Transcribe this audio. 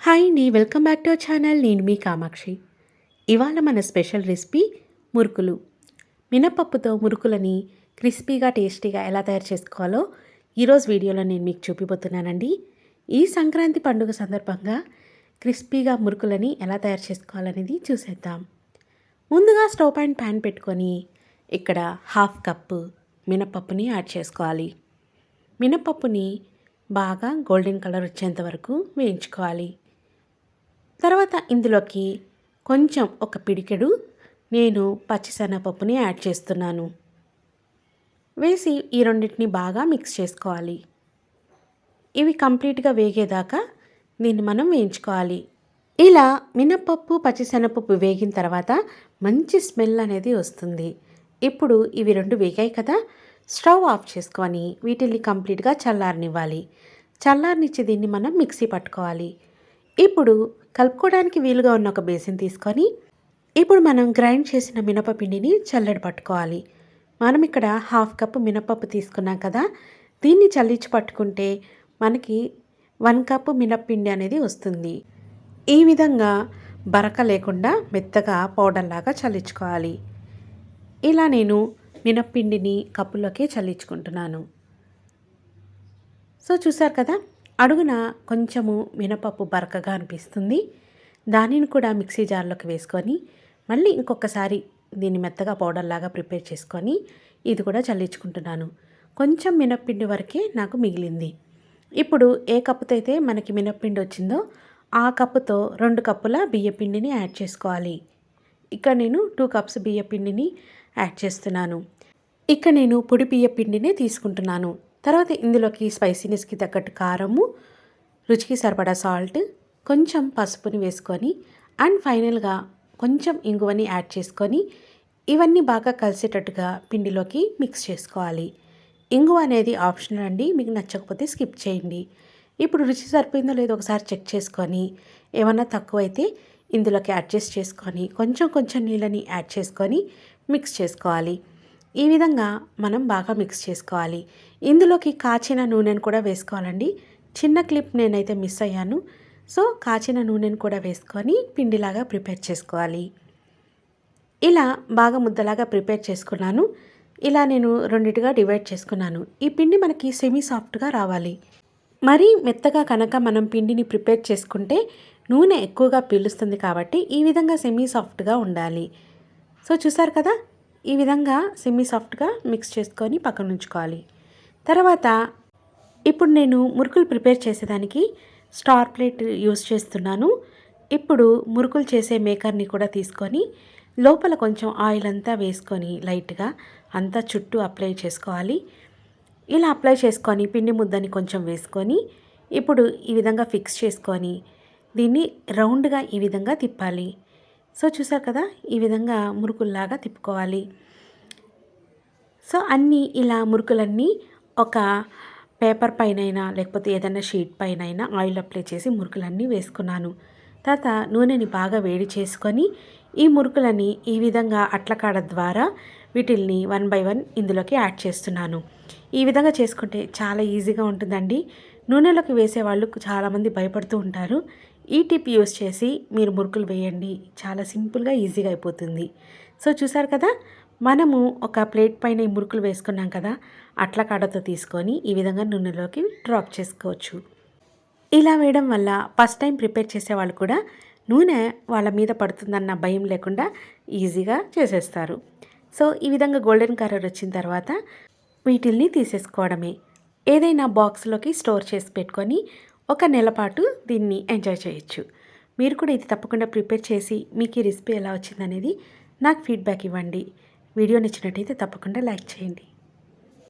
Hi అండి welcome back to our channel. నేను మీ కామాక్షి. ఇవాళ మన స్పెషల్ రెసిపీ మురుకులు. మినపప్పుతో మురుకులని క్రిస్పీగా టేస్టీగా ఎలా తయారు చేసుకోవాలో ఈరోజు వీడియోలో నేను మీకు చూపిపోతున్నానండి ఈ సంక్రాంతి పండుగ సందర్భంగా క్రిస్పీగా మురుకులని ఎలా తయారు చేసుకోవాలనేది చూసేద్దాం. ముందుగా స్టవ్ పైన ప్యాన్ పెట్టుకొని ఇక్కడ హాఫ్ కప్పు మినపప్పుని యాడ్ చేసుకోవాలి. మినపప్పుని బాగా గోల్డెన్ కలర్ వచ్చేంత వరకు వేయించుకోవాలి. తర్వాత ఇందులోకి కొంచెం ఒక పిడికెడు నేను పచ్చిశనగపప్పుని యాడ్ చేస్తున్నాను. వేసి ఈ రెండింటిని బాగా మిక్స్ చేసుకోవాలి. ఇవి కంప్లీట్గా వేగేదాకా దీన్ని మనం వేయించుకోవాలి. ఇలా మినపప్పు పచ్చిశనగపప్పు వేగిన తర్వాత మంచి స్మెల్ అనేది వస్తుంది. ఇప్పుడు ఇవి రెండు వేగాయి కదా స్టవ్ ఆఫ్ చేసుకొని వీటిని కంప్లీట్గా చల్లారనివ్వాలి. చల్లారనిచ్చి దీన్ని మనం మిక్సీ పట్టుకోవాలి. ఇప్పుడు కలుపుకోవడానికి వీలుగా ఉన్న ఒక బేసిన్ తీసుకొని ఇప్పుడు మనం గ్రైండ్ చేసిన మినపపిండిని చల్లడి పట్టుకోవాలి. మనం ఇక్కడ హాఫ్ కప్ మినపప్పు తీసుకున్నాం కదా దీన్ని చల్లించి పట్టుకుంటే మనకి వన్ కప్ మినప్పిండి అనేది వస్తుంది. ఈ విధంగా బరక లేకుండా మెత్తగా పౌడర్ లాగా చల్లించుకోవాలి. ఇలా నేను మినప్పిండిని కప్పులోకి చల్లించుకుంటున్నాను. సో చూసారు కదా? అడుగున కొంచెము మినపప్పు బరకగా అనిపిస్తుంది. దానిని కూడా మిక్సీ జార్లోకి వేసుకొని మళ్ళీ ఇంకొకసారి దీన్ని మెత్తగా పౌడర్ లాగా ప్రిపేర్ చేసుకొని ఇది కూడా చల్లించుకుంటున్నాను. కొంచెం మినప్పిండి వరకే నాకు మిగిలింది. ఇప్పుడు ఏ కప్పుతో అయితే మనకి మినప్పిండి వచ్చిందో ఆ కప్పుతో రెండు కప్పుల బియ్యపిండిని యాడ్ చేసుకోవాలి. ఇక్కడ నేను టూ కప్స్ బియ్యపిండిని యాడ్ చేస్తున్నాను. ఇక్కడ నేను పొడి బియ్యపిండినే తీసుకుంటున్నాను. తర్వాత ఇందులోకి స్పైసీనెస్కి తగ్గట్టు కారము రుచికి సరిపడా సాల్ట్ కొంచెం పసుపుని వేసుకొని అండ్ ఫైనల్గా కొంచెం ఇంగువని యాడ్ చేసుకొని ఇవన్నీ బాగా కలిసేటట్టుగా పిండిలోకి మిక్స్ చేసుకోవాలి. ఇంగువ అనేది ఆప్షనల్ అండి మీకు నచ్చకపోతే స్కిప్ చేయండి. ఇప్పుడు రుచి సరిపోయిందో లేదో ఒకసారి చెక్ చేసుకొని ఏమన్నా తక్కువైతే ఇందులోకి అడ్జస్ట్ చేసుకొని కొంచెం కొంచెం నీళ్ళని యాడ్ చేసుకొని మిక్స్ చేసుకోవాలి. ఈ విధంగా మనం బాగా మిక్స్ చేసుకోవాలి. ఇందులోకి కాచిన నూనెను కూడా వేసుకోవాలండి. చిన్న క్లిప్ నేనైతే మిస్ అయ్యాను. సో కాచిన నూనెను కూడా వేసుకొని పిండిలాగా ప్రిపేర్ చేసుకోవాలి. ఇలా బాగా ముద్దలాగా ప్రిపేర్ చేసుకున్నాను. ఇలా నేను రెండిటిగా డివైడ్ చేసుకున్నాను. ఈ పిండి మనకి సెమీ సాఫ్ట్గా రావాలి. మరీ మెత్తగా కనుక మనం పిండిని ప్రిపేర్ చేసుకుంటే నూనె ఎక్కువగా పీలుస్తుంది కాబట్టి ఈ విధంగా సెమీ సాఫ్ట్గా ఉండాలి. సో చూసారు కదా? ఈ విధంగా సెమీ సాఫ్ట్గా మిక్స్ చేసుకొని పక్కన ఉంచుకోవాలి. తర్వాత ఇప్పుడు నేను మురుకులు ప్రిపేర్ చేసేదానికి స్టార్ ప్లేట్ యూస్ చేస్తున్నాను. ఇప్పుడు మురుకులు చేసే మేకర్ని కూడా తీసుకొని లోపల కొంచెం ఆయిల్ అంతా వేసుకొని లైట్గా అంతా చుట్టూ అప్లై చేసుకోవాలి. ఇలా అప్లై చేసుకొని పిండి ముద్దని కొంచెం వేసుకొని ఇప్పుడు ఈ విధంగా ఫిక్స్ చేసుకొని దీన్ని రౌండ్గా ఈ విధంగా తిప్పాలి. సో చూసారు కదా ఈ విధంగా మురుకుల్లాగా తిప్పుకోవాలి. సో అన్నీ ఇలా మురుకులన్నీ ఒక పేపర్ పైనైనా లేకపోతే ఏదైనా షీట్ పైన అయినా ఆయిల్ అప్లై చేసి మురుకులన్నీ వేసుకున్నాను. తర్వాత నూనెని బాగా వేడి చేసుకొని ఈ మురుకులని ఈ విధంగా అట్లకాడ ద్వారా వీటిల్ని వన్ బై వన్ ఇందులోకి యాడ్ చేస్తున్నాను. ఈ విధంగా చేసుకుంటే చాలా ఈజీగా ఉంటుందండి. నూనెలోకి వేసేవాళ్ళు చాలామంది భయపడుతూ ఉంటారు. ఈ టిప్ యూస్ చేసి మీరు మురుకులు వేయండి. చాలా సింపుల్గా ఈజీగా అయిపోతుంది. సో చూసారు కదా? మనము ఒక ప్లేట్ పైన ఈ మురుకులు వేసుకున్నాం కదా? అట్ల కాడతో తీసుకొని ఈ విధంగా నూనెలోకి డ్రాప్ చేసుకోవచ్చు. ఇలా వేయడం వల్ల ఫస్ట్ టైం ప్రిపేర్ చేసేవాళ్ళు కూడా నూనె వాళ్ళ మీద పడుతుందన్న భయం లేకుండా ఈజీగా చేసేస్తారు. సో ఈ విధంగా గోల్డెన్ కలర్ వచ్చిన తర్వాత వీటిల్ని తీసేసుకోవడమే. ఏదైనా బాక్స్లోకి స్టోర్ చేసి పెట్టుకొని ఒక నెల పాటు దీన్ని ఎంజాయ్ చేయొచ్చు. మీరు కూడా ఇది తప్పకుండా ప్రిపేర్ చేసి మీకు ఈ రెసిపీ ఎలా వచ్చిందనేది నాకు ఫీడ్బ్యాక్ ఇవ్వండి. వీడియో నచ్చినట్టయితే తప్పకుండా లైక్ చేయండి.